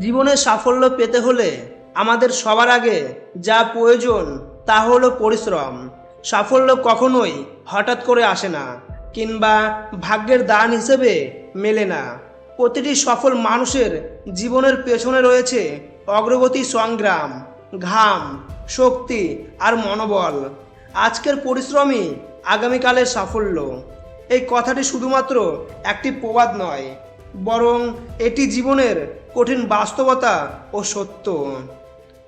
জীবনে সাফল্য পেতে হলে আমাদের সবার আগে যা প্রয়োজন তা হলো পরিশ্রম। সাফল্য কখনোই হঠাৎ করে আসে না কিংবা ভাগ্যের দান হিসেবে মেলে না। প্রতিটি সফল মানুষের জীবনের পেছনে রয়েছে অগ্রগতি সংগ্রাম, ঘাম, শক্তি আর মনোবল। আজকের পরিশ্রমই আগামীকালের সাফল্য। এই কথাটি শুধুমাত্র একটি প্রবাদ নয়, বরং এটি জীবনের কঠিন বাস্তবতা ও সত্য।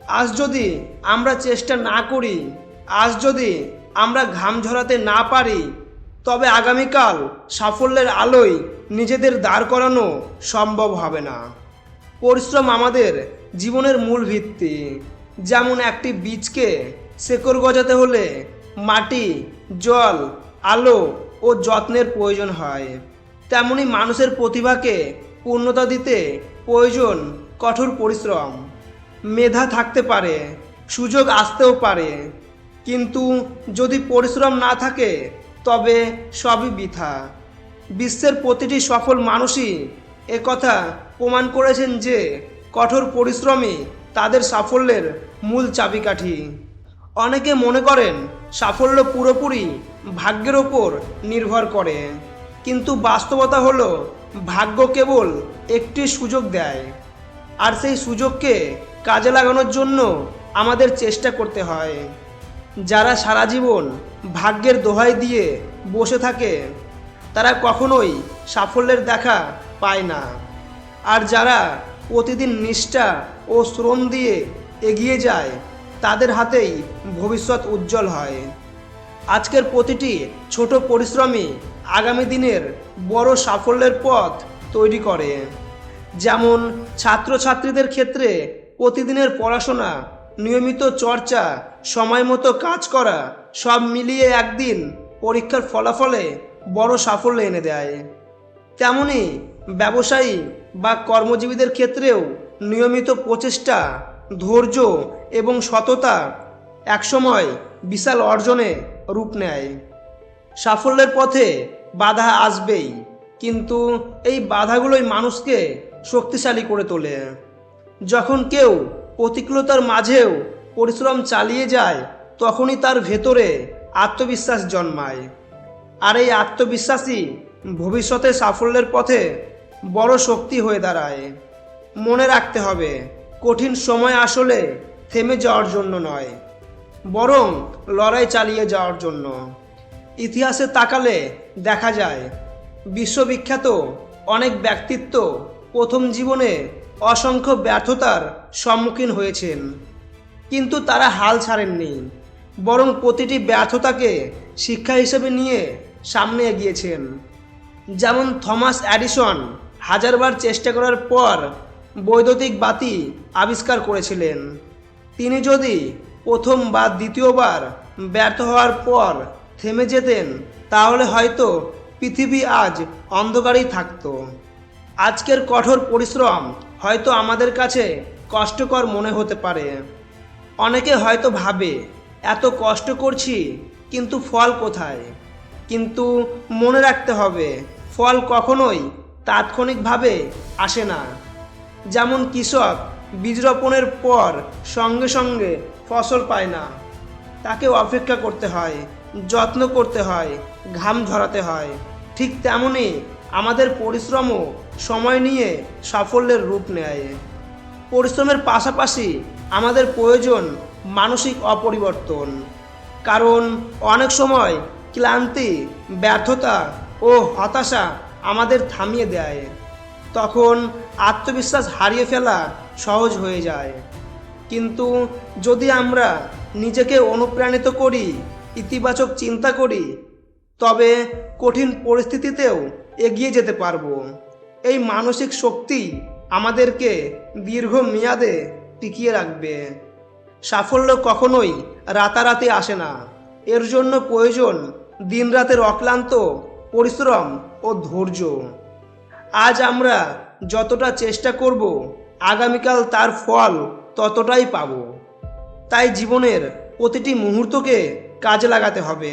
আজ যদি আমরা চেষ্টা না করি, আজ যদি আমরা ঘাম ঝরাতে না পারি, তবে আগামীকাল সাফল্যের আলোয় নিজেদের দাঁড় করানো সম্ভব হবে না। পরিশ্রম আমাদের জীবনের মূল ভিত্তি। যেমন একটি বীজকে শেকড় গজাতে হলে মাটি, জল, আলো ও যত্নের প্রয়োজন হয়। তেমনি মানুষের প্রতিভাকে পূর্ণতা দিতে প্রয়োজন কঠোর পরিশ্রম। মেধা থাকতে পারে, সুযোগ আসতেও পারে। কিন্তু যদি পরিশ্রম না থাকে, তবে সবই বৃথা। বিশ্বের প্রতিটি সফল মানুষই একথা প্রমাণ করেছেন যে কঠোর পরিশ্রমই তাদের সাফল্যের মূল চাবিকাঠি। অনেকে মনে করেন সাফল্য পুরোপুরি ভাগ্যের ওপর নির্ভর করে। কিন্তু বাস্তবতা হলো, ভাগ্য কেবল একটি সুযোগ দেয়। আর সেই সুযোগকে কাজে লাগানোর জন্য আমাদের চেষ্টা করতে হয়। যারা সারা জীবন ভাগ্যের দোহাই দিয়ে বসে থাকে, তারা কখনোই সাফল্যের দেখা পায় না। আর যারা প্রতিদিন নিষ্ঠা ও শ্রম দিয়ে এগিয়ে যায়, তাদের হাতেই ভবিষ্যৎ উজ্জ্বল হয়। আজকের প্রতিটি ছোট পরিশ্রমী আগামী দিনের বড় সাফল্যের পথ তৈরি করে। যেমন ছাত্রছাত্রীদের ক্ষেত্রে প্রতিদিনের পড়াশোনা, নিয়মিত চর্চা, সময় মতো কাজ করা, সব মিলিয়ে একদিন পরীক্ষার ফলাফলে বড় সাফল্য এনে দেয়। তেমনি ব্যবসায়ী বা কর্মজীবীদের ক্ষেত্রেও নিয়মিত প্রচেষ্টা, ধৈর্য এবং সততা একসময় বিশাল অর্জনে রূপ নেয়। সাফল্যের পথে বাধা আসবেই, কিন্তু এই বাধাগুলোই মানুষকে শক্তিশালী করে তোলে। যখন কেউ প্রতিকূলতার মাঝেও পরিশ্রম চালিয়ে যায়, তখনই তার ভেতরে আত্মবিশ্বাস জন্মায়। আর এই আত্মবিশ্বাসই ভবিষ্যতে সাফল্যের পথে বড় শক্তি হয়ে দাঁড়ায়। মনে রাখতে হবে, কঠিন সময় আসলে থেমে যাওয়ার জন্য নয়, বরং লড়াই চালিয়ে যাওয়ার জন্য। ইতিহাসে তাকালে দেখা যায়, বিশ্ববিখ্যাত অনেক ব্যক্তিত্ব প্রথম জীবনে অসংখ্য ব্যর্থতার সম্মুখীন হয়েছেন। কিন্তু তারা হাল ছাড়েননি, বরং প্রতিটি ব্যর্থতাকে শিক্ষা হিসেবে নিয়ে সামনে এগিয়েছেন। যেমন থমাস অ্যাডিসন হাজারবার চেষ্টা করার পর বৈদ্যুতিক বাতি আবিষ্কার করেছিলেন। তিনি যদি প্রথম বা দ্বিতীয়বার ব্যর্থ হওয়ার পর থেমে যেতেন, তাহলে হয়তো পৃথিবী আজ অন্ধকারেই থাকতো। আজকের কঠোর পরিশ্রম হয়তো আমাদের কাছে কষ্টকর মনে হতে পারে। অনেকে হয়তো ভাবে, এত কষ্ট করছি, কিন্তু ফল কোথায়? কিন্তু মনে রাখতে হবে, ফল কখনোই তাৎক্ষণিকভাবে আসে না। যেমন কৃষক বীজ রোপণের পর সঙ্গে সঙ্গে ফসল পায় না তাকে অপেক্ষা করতে হয়। যত্ন করতে হয়, ঘাম ঝরাতে হয়। ঠিক তেমনই আমাদের পরিশ্রমও সময় নিয়ে সাফল্যের রূপ নেয়। পরিশ্রমের পাশাপাশি আমাদের প্রয়োজন মানসিক অপরিবর্তন। কারণ অনেক সময় ক্লান্তি, ব্যর্থতা ও হতাশা আমাদের থামিয়ে দেয়। তখন আত্মবিশ্বাস হারিয়ে ফেলা সহজ হয়ে যায়। কিন্তু যদি আমরা নিজেকে অনুপ্রাণিত করি ইতিবাচক চিন্তা করি, তবে কঠিন পরিস্থিতিতেও এগিয়ে যেতে পারব। এই মানসিক শক্তি আমাদেরকে দীর্ঘ মেয়াদে টিকিয়ে রাখবে। সাফল্য কখনোই রাতারাতি আসে না। এর জন্য প্রয়োজন দিনরাতের অক্লান্ত পরিশ্রম ও ধৈর্য। আজ আমরা যতটা চেষ্টা করব, আগামীকাল তার ফল ততটাই পাব। তাই জীবনের প্রতিটি মুহূর্তকে কাজে লাগাতে হবে।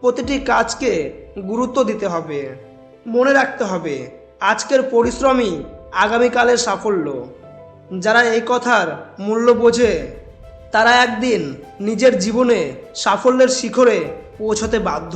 প্রতিটি কাজকে গুরুত্ব দিতে হবে। মনে রাখতে হবে, আজকের পরিশ্রমই আগামীকালের সাফল্য। যারা এই কথার মূল্য বোঝে, তারা একদিন নিজের জীবনে সাফল্যের শিখরে পৌঁছতে বাধ্য।